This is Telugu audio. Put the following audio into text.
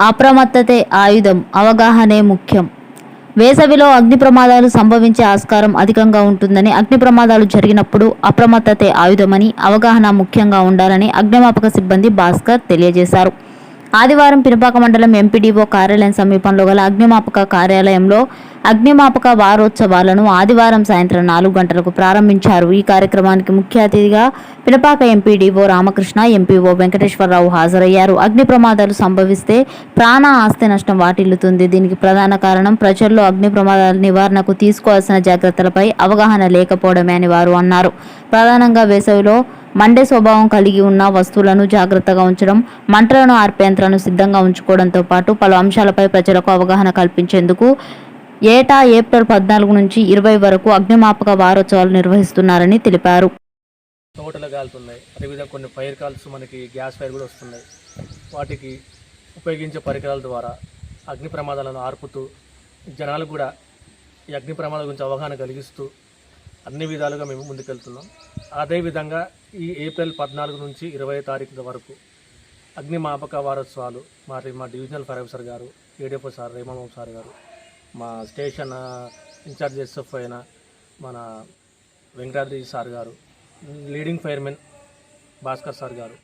అప్రమత్తతే ఆయుధం అవగాహనే ముఖ్యం. వేసవిలో అగ్ని ప్రమాదాలు సంభవించే ఆస్కారం అధికంగా ఉంటుందని అగ్ని ప్రమాదాలు జరిగినప్పుడు అప్రమత్తతే ఆయుధమని అవగాహన ముఖ్యంగా ఉండాలని అగ్నిమాపక సిబ్బంది భాస్కర్ తెలియజేశారు. ఆదివారం పినపాక మండలం ఎంపీడీఓ కార్యాలయం సమీపంలో గల అగ్నిమాపక కార్యాలయంలో అగ్నిమాపక వారోత్సవాలను ఆదివారం సాయంత్రం నాలుగు గంటలకు ప్రారంభించారు. ఈ కార్యక్రమానికి ముఖ్య అతిథిగా పినపాక ఎంపీడీఓ రామకృష్ణ ఎంపీఓ వెంకటేశ్వరరావు హాజరయ్యారు. అగ్ని ప్రమాదాలు సంభవిస్తే ప్రాణ ఆస్తి నష్టం వాటిల్లుతుంది. దీనికి ప్రధాన కారణం ప్రజల్లో అగ్ని ప్రమాదాల నివారణకు తీసుకోవాల్సిన జాగ్రత్తలపై అవగాహన లేకపోవడమే అని వారు అన్నారు. ప్రధానంగా వేసవిలో మండే స్వభావం కలిగి ఉన్న వస్తువులను జాగ్రత్తగా ఉంచడం మంటలను ఆర్పేంత్రాలను సిద్ధంగా ఉంచుకోవడంతో పాటు పలు అంశాలపై ప్రజలకు అవగాహన కల్పించేందుకు ఏటా ఏప్రిల్ పద్నాలుగు నుంచి ఇరవై వరకు అగ్నిమాపక వారోత్సవాలు నిర్వహిస్తున్నారని తెలిపారు. తోటలు కాలుతున్నాయి అదేవిధంగా కొన్ని ఫైర్ కాల్స్ మనకి గ్యాస్ ఫైర్ కూడా వస్తున్నాయి. వాటికి ఉపయోగించే పరికరాల ద్వారా అగ్ని ప్రమాదాలను ఆర్పుతూ జనాలు కూడా ఈ అగ్ని ప్రమాదాల గురించి అవగాహన కలిగిస్తూ అన్ని విధాలుగా మేము ముందుకెళ్తున్నాం. అదేవిధంగా ఈ ఏప్రిల్ పద్నాలుగు నుంచి ఇరవై తారీఖు వరకు అగ్నిమాపక వారోత్సవాలు మరి మా డివిజనల్ ఫైర్ ఆఫీసర్ గారు ఏడిఎఫ్ఓ సార్ రేమాబాబు సార్ గారు మా స్టేషన్ ఇన్ఛార్జ్ ఎస్ఎఫ్ అయిన మన వెంకటాద్రి సార్ గారు లీడింగ్ ఫైర్మెన్ భాస్కర్ సార్ గారు.